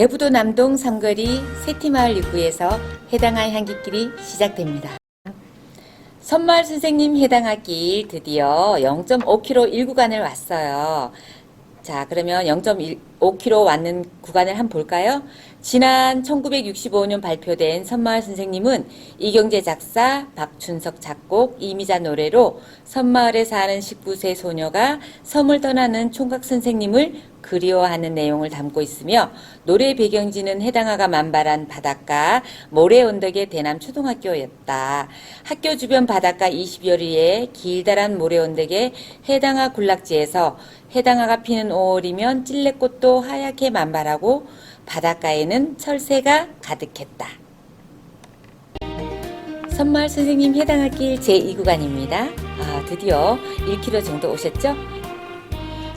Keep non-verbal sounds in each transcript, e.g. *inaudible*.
대부도 남동 삼거리 세티마을 입구에서 해당할 향기길이 시작됩니다. 선마을 선생님 해당할 길 드디어 0.5km 1구간을 왔어요. 자, 그러면 0.5km 왔는 구간을 한번 볼까요? 지난 1965년 발표된 선마을 선생님은 이경재 작사, 박춘석 작곡, 이미자 노래로 선마을에 사는 19세 소녀가 섬을 떠나는 총각 선생님을 그리워하는 내용을 담고 있으며 노래 배경지는 해당화가 만발한 바닷가 모래 언덕의 대남 초등학교였다. 학교 주변 바닷가 20여 리의 길다란 모래 언덕의 해당화 군락지에서 해당 화가 피는 5월이면 찔레꽃도 하얗게 만발하고 바닷가에는 철새가 가득했다. 선마을 선생님 해당할 길 제2구간입니다. 아, 드디어 1km 정도 오셨죠?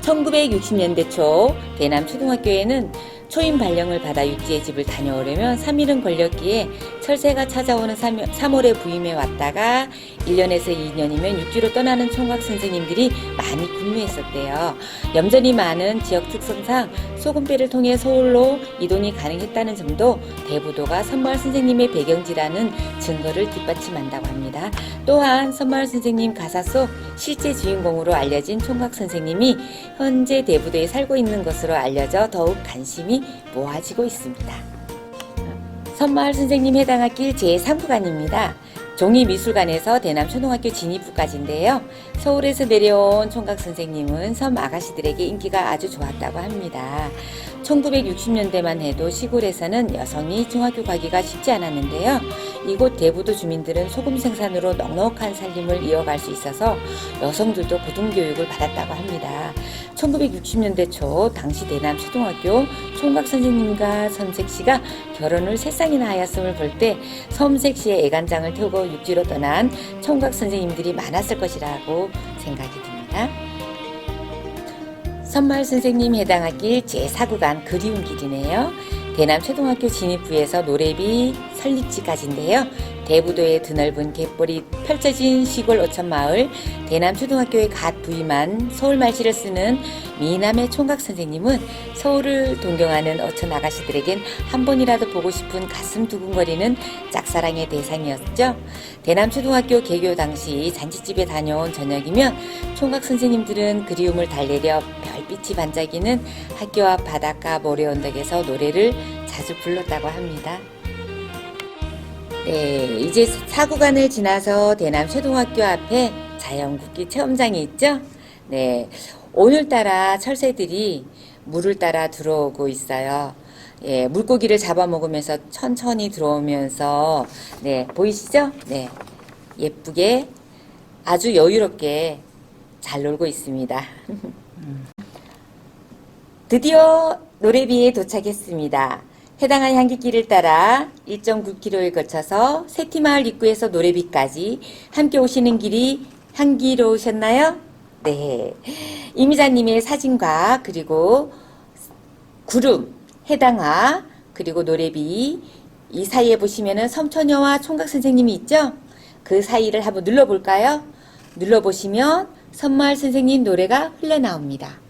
1960년대 초 대남 초등학교에는 초임 발령을 받아 육지의 집을 다녀오려면 3일은 걸렸기에 철새가 찾아오는 3월에 부임해 왔다가 1년에서 2년이면 육지로 떠나는 총각 선생님들이 많이 근무했었대요. 염전이 많은 지역 특성상 소금배를 통해 서울로 이동이 가능했다는 점도 대부도가 선마을 선생님의 배경지라는 증거를 뒷받침한다고 합니다. 또한 선마을 선생님 가사 속 실제 주인공으로 알려진 총각 선생님이 현재 대부도에 살고 있는 것으로 알려져 더욱 관심이 모아지고 있습니다. 선마을 선생님 해당할 길 제3구간입니다. 종이미술관에서 대남 초등학교 진입부까지인데요. 서울에서 내려온 총각 선생님은 섬 아가씨들에게 인기가 아주 좋았다고 합니다. 1960년대만 해도 시골에서는 여성이 중학교 가기가 쉽지 않았는데요. 이곳 대부도 주민들은 소금 생산으로 넉넉한 살림을 이어갈 수 있어서 여성들도 고등교육을 받았다고 합니다. 1960년대 초 당시 대남 초등학교 총각 선생님과 섬색 씨가 결혼을 세 쌍이나 하였음을 볼 때 섬색 씨의 애간장을 태우고 육지로 떠난 총각 선생님들이 많았을 것이라고 생각이 듭니다. 선마을 선생님 해당할 길 제4구간 그리운 길이네요. 대남 초등학교 진입부에서 노래비 설립지까지인데요. 대부도의 드넓은 갯벌이 펼쳐진 시골 어촌마을 대남 초등학교에 갓 부임한 서울 말씨를 쓰는 미남의 총각 선생님은 서울을 동경하는 어촌 아가씨들에겐 한 번이라도 보고 싶은 가슴 두근거리는 짝사랑의 대상이었죠. 대남 초등학교 개교 당시 잔치집에 다녀온 저녁이면 총각 선생님들은 그리움을 달래려 별빛이 반짝이는 학교 앞 바닷가 모래 언덕에서 노래를 자주 불렀다고 합니다. 네, 이제 사구간을 지나서 대남 초등학교 앞에 자연국기 체험장이 있죠? 네, 오늘따라 철새들이 물을 따라 들어오고 있어요. 예, 물고기를 잡아먹으면서 천천히 들어오면서, 네, 보이시죠? 네, 예쁘게 아주 여유롭게 잘 놀고 있습니다. *laughs* 드디어 노래비에 도착했습니다. 해당한 향기길을 따라 1.9km를 거쳐서 세티마을 입구에서 노래비까지 함께 오시는 길이 향기로우셨나요? 네. 이미자님의 사진과 그리고 구름, 해당화, 그리고 노래비 이 사이에 보시면은 섬처녀와 총각 선생님이 있죠? 그 사이를 한번 눌러볼까요? 눌러보시면 선마을 선생님 노래가 흘러나옵니다.